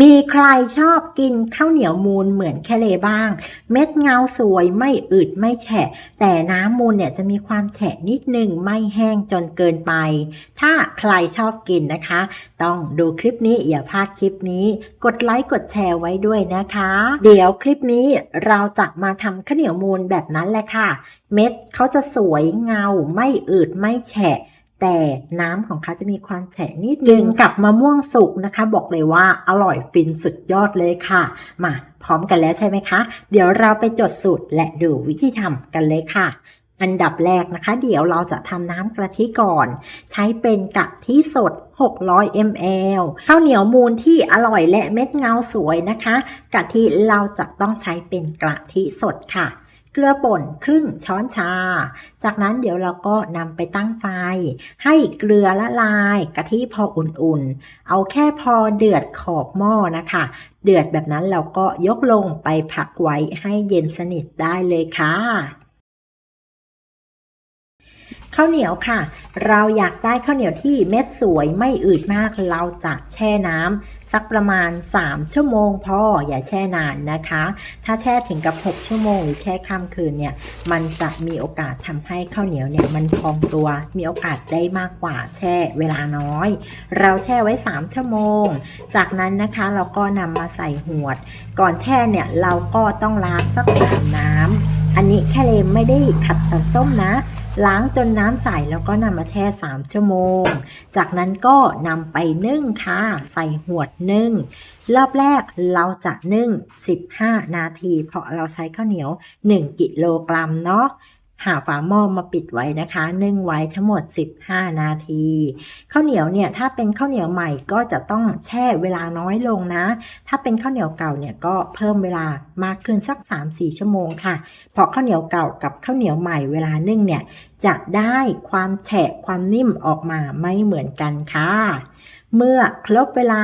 มีใครชอบกินข้าวเหนียวมูลเหมือนแคเลบ้าง เม็ดเงาสวยไม่อืดไม่แฉะ แต่น้ำมูลเนี่ยจะมีความแฉะนิดนึงไม่แห้งจนเกินไป ถ้าใครชอบกินนะคะ ต้องดูคลิปนี้อย่าพลาดคลิปนี้ กดไลค์กดแชร์ไว้ด้วยนะคะ เดี๋ยวคลิปนี้เราจะมาทำข้าวเหนียวมูลแบบนั้นแหละค่ะ เม็ดเขาจะสวยเงาไม่อืดไม่แฉะ แต่น้ำของเขาจะมีความแฉะนิดนึงกับมะม่วงสุกนะคะ บอกเลยว่าอร่อยฟินสุดยอดเลยค่ะ มาพร้อมกันแล้วใช่ไหมคะ เดี๋ยวเราไปจดสูตรและดูวิธีทำกันเลยค่ะ อันดับแรกนะคะ เดี๋ยวเราจะทำน้ำกะทิก่อน ใช้เป็นกะทิสด 600 ml ข้าวเหนียวมูลที่อร่อยและเม็ดเงาสวยนะคะ กะทิเราจะต้องใช้เป็นกะทิสดค่ะ เกลือป่นครึ่งช้อนชา จากนั้นเดี๋ยวเราก็นำไปตั้งไฟ ให้เกลือละลายกะทิพออุ่นๆ เอาแค่พอเดือดขอบหม้อนะคะ เดือดแบบนั้นเราก็ยกลงไปพักไว้ให้เย็นสนิทได้เลยค่ะ ข้าวเหนียวค่ะ เราอยากได้ข้าวเหนียวที่เม็ดสวยไม่อืดมาก เราจะแช่น้ำสักประมาณ 3 ชั่วโมงพออย่าแช่นานนะคะ ถ้าแช่ถึงกับ 6 ชั่วโมงหรือแช่ข้ามคืนเนี่ย มันจะมีโอกาสทำให้ข้าวเหนียวเนี่ยมันพองตัว มีโอกาสได้มากกว่าแช่เวลาน้อย เราแช่ไว้ 3 ชั่วโมง จากนั้นนะคะเราก็นำมาใส่หวด ก่อนแช่เนี่ยเราก็ต้องล้างสักสามน้ำอันนี้แค่เลมไม่ได้ขัดสันส้มนะ ล้างจนน้ำใสแล้วก็นำมาแช่ 3 ชั่วโมง จากนั้นก็นำไปนึ่งค่ะ ใส่หวดนึ่ง รอบแรกเราจะนึ่ง 15 นาที เพราะเราใช้ข้าวเหนียว 1 กิโลกรัมเนาะ หาฝาหม้อมาปิดไว้นะคะ นึ่งไว้ทั้งหมด 15 นาที ข้าวเหนียวเนี่ยถ้าเป็นข้าวเหนียวใหม่ก็จะต้องแช่เวลาน้อยลงนะ ถ้าเป็นข้าวเหนียวเก่าเนี่ยก็เพิ่มเวลามากขึ้นสัก 3-4 ชั่วโมงค่ะ เพราะข้าวเหนียวเก่ากับข้าวเหนียวใหม่เวลานึ่งเนี่ยจะได้ความแฉะความนิ่มออกมาไม่เหมือนกันค่ะ เมื่อครบเวลา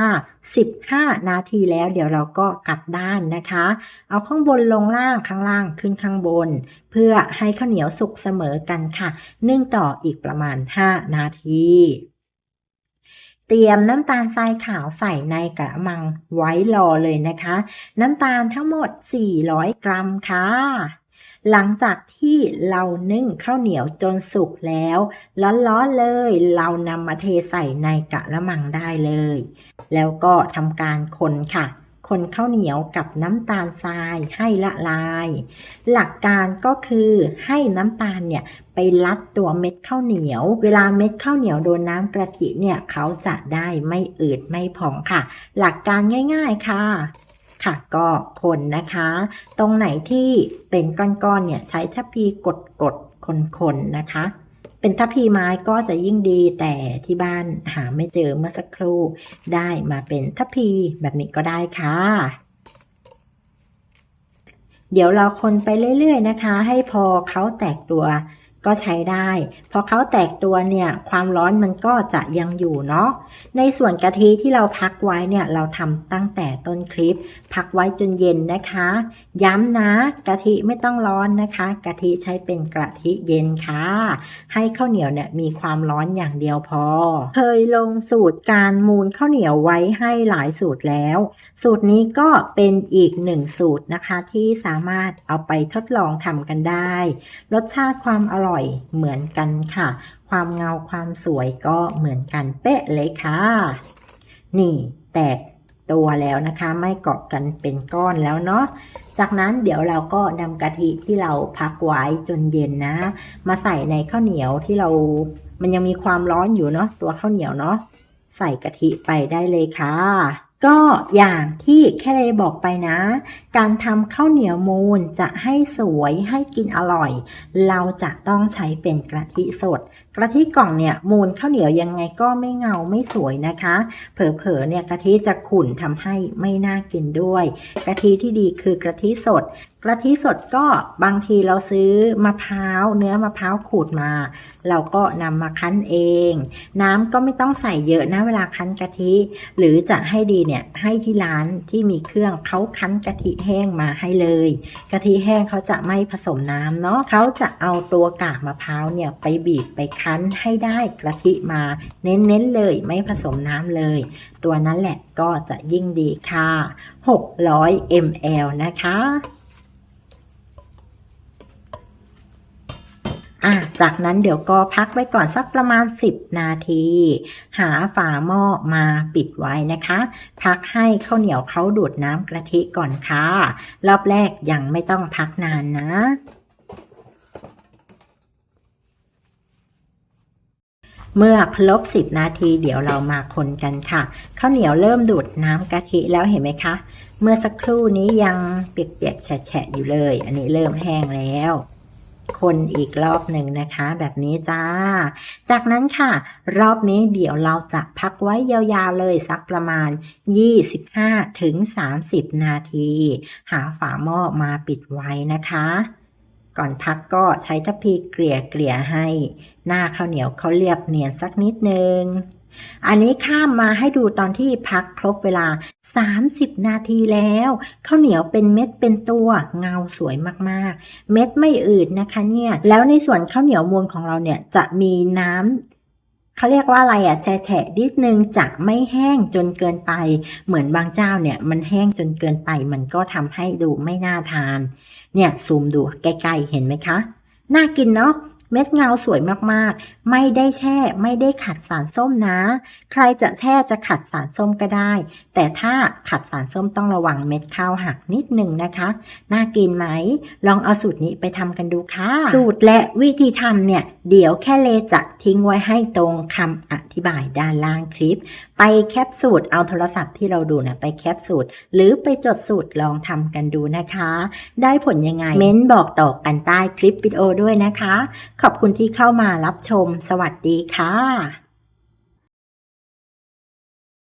15 นาทีแล้ว เดี๋ยวเราก็กลับด้านนะคะ เอาข้างบนลงล่างข้างล่างขึ้นข้างบน เพื่อให้ข้าวเหนียวสุกเสมอกันค่ะนึ่งต่ออีกประมาณ 5 นาทีเตรียมน้ำตาลทรายขาวใส่ในกระมังไว้รอเลยนะคะ น้ำตาลทั้งหมด 400 กรัมค่ะ หลังจากที่เรานึ่งข้าวเหนียวจนสุกแล้ว ร้อนๆเลย เรานำมาเทใส่ในกระมังได้เลย แล้วก็ทำการคนค่ะ คนข้าวเหนียวกับน้ำตาลทรายให้ละลาย หลักการก็คือให้น้ำตาลเนี่ยไปรัดตัวเม็ดข้าวเหนียว เวลาเม็ดข้าวเหนียวโดนน้ำกะทิเนี่ยเขาจะได้ไม่อืดไม่ผองค่ะ หลักการง่าย ๆค่ะ ค่ะก็คนนะคะ ตรงไหนที่เป็นก้อนๆเนี่ยใช้ทัพพีกดกดคนคนๆนะคะ เป็นทัพพีไม้ก็จะยิ่งดีแต่ที่บ้านหาไม่เจอเมื่อสักครู่ได้มาเป็นทัพพีแบบนี้ก็ได้ค่ะ เดี๋ยวเราคนไปเรื่อยๆนะคะ ให้พอเขาแตกตัว ก็ใช้ได้ พอเขาแตกตัวเนี่ยความร้อนมันก็จะยังอยู่เนาะ ในส่วนกะทิที่เราพักไว้เนี่ยเราทำตั้งแต่ต้นคลิป พักไว้จนเย็นนะคะ ย้ำนะกะทิไม่ต้องร้อนนะคะ กะทิใช้เป็นกะทิเย็นค่ะ ให้ข้าวเหนียวเนี่ยมีความร้อนอย่างเดียวพอ เคยลงสูตรการมูลข้าวเหนียวไว้ให้หลายสูตรแล้ว สูตรนี้ก็เป็นอีกหนึ่งสูตรนะคะที่สามารถเอาไปทดลองทำกันได้ รสชาติความอร่อยร่อยเหมือนกันค่ะ ความเงาความสวยก็เหมือนกันเป๊ะเลยค่ะ นี่แตกตัวแล้วนะคะไม่เกาะกันเป็นก้อนแล้วเนาะจากนั้นเดี๋ยวเราก็นำกะทิที่เราพักไว้จนเย็นนะ มาใส่ในข้าวเหนียวที่เรา มันยังมีความร้อนอยู่เนาะตัวข้าวเหนียวเนาะใส่กะทิไปได้เลยค่ะ ก็อย่างที่แค่เลยบอกไปนะ การทำข้าวเหนียวมูนจะให้สวยให้กินอร่อย เราจะต้องใช้เป็นกะทิสด กะทิกล่องเนี่ยมูนข้าวเหนียวยังไงก็ไม่เงาไม่สวยนะคะ เผลอๆเนี่ยกะทิจะขุ่นทำให้ไม่น่ากินด้วย กะทิที่ดีคือกะทิสดกกะทิสดก็บางทีเราซื้อมะพร้าวเนื้อมะพร้าวขูดมา เราก็นำมาคั้นเอง น้ำก็ไม่ต้องใส่เยอะนะเวลาคั้นกะทิ หรือจะให้ดีเนี่ยให้ที่ร้านที่มีเครื่องเขาคั้นกะทิแห้งมาให้เลยกะทิแห้งเขาจะไม่ผสมน้ำเนาะเขาจะเอาตัวกากมะพร้าวเนี่ยไปบีบไปคั้นให้ได้กะทิมา เน้นๆเลยไม่ผสมน้ำเลย ตัวนั้นแหละก็จะยิ่งดีค่ะ 600 ml นะคะอะจากนั้นเดี๋ยวก็พักไว้ก่อนสักประมาณ 10 นาที หาฝาหม้อมาปิดไว้นะคะ พักให้ข้าวเหนียวเขาดูดน้ำกะทิก่อนค่ะ รอบแรกยังไม่ต้องพักนานนะ เมื่อครบ 10 นาทีเดี๋ยวเรามาคนกันค่ะข้าวเหนียวเริ่มดูดน้ำกะทิแล้วเห็นไหมคะ เมื่อสักครู่นี้ยังเปียกๆแฉะๆอยู่เลย อันนี้เริ่มแห้งแล้ว คนอีกรอบหนึ่งนะคะ แบบนี้จ้า จากนั้นค่ะ รอบนี้เดี๋ยวเราจะพักไว้ยาวๆเลยสักประมาณ 25ถึง30 นาที หาฝาหม้อมาปิดไว้นะคะ ก่อนพักก็ใช้ทัพพีเกลี่ยเกลี่ยๆให้ หน้าข้าวเหนียวเขาเรียบเนียนสักนิดนึง อันนี้ข้ามมาให้ดูตอนที่พักครบเวลา 30 นาทีแล้วข้าวเหนียวเป็นเม็ดเป็นตัวเงาสวยมากๆ เม็ดไม่อืดนะคะเนี่ย แล้วในส่วนข้าวเหนียวมูลของเราเนี่ยจะมีน้ำ เขาเรียกว่าอะไรอะแฉะนิดนึงจะไม่แห้งจนเกินไป เหมือนบางเจ้าเนี่ยมันแห้งจนเกินไป มันก็ทำให้ดูไม่น่าทาน เนี่ยซูมดูใกล้ๆเห็นไหมคะ น่ากินเนาะ เม็ดเงาสวยมากๆ ไม่ได้แช่ไม่ได้ขัดสารส้มนะ ใครจะแช่จะขัดสารส้มก็ได้ แต่ถ้าขัดสารส้มต้องระวังเม็ดข้าวหักนิดหนึ่งนะคะ น่ากินไหม ลองเอาสูตรนี้ไปทำกันดูค่ะ สูตรและวิธีทำเนี่ย เดี๋ยวแค่เลจะทิ้งไว้ให้ตรงคำอธิบายด้านล่างคลิป ไปแคปสูตรเอาโทรศัพท์ที่เราดูนะไปแคปสูตร หรือไปจดสูตรลองทำกันดูนะคะ ได้ผลยังไงเม้นบอกต่อกันใต้คลิปวิดีโอด้วยนะคะขอบคุณที่เข้ามารับชม สวัสดีค่ะ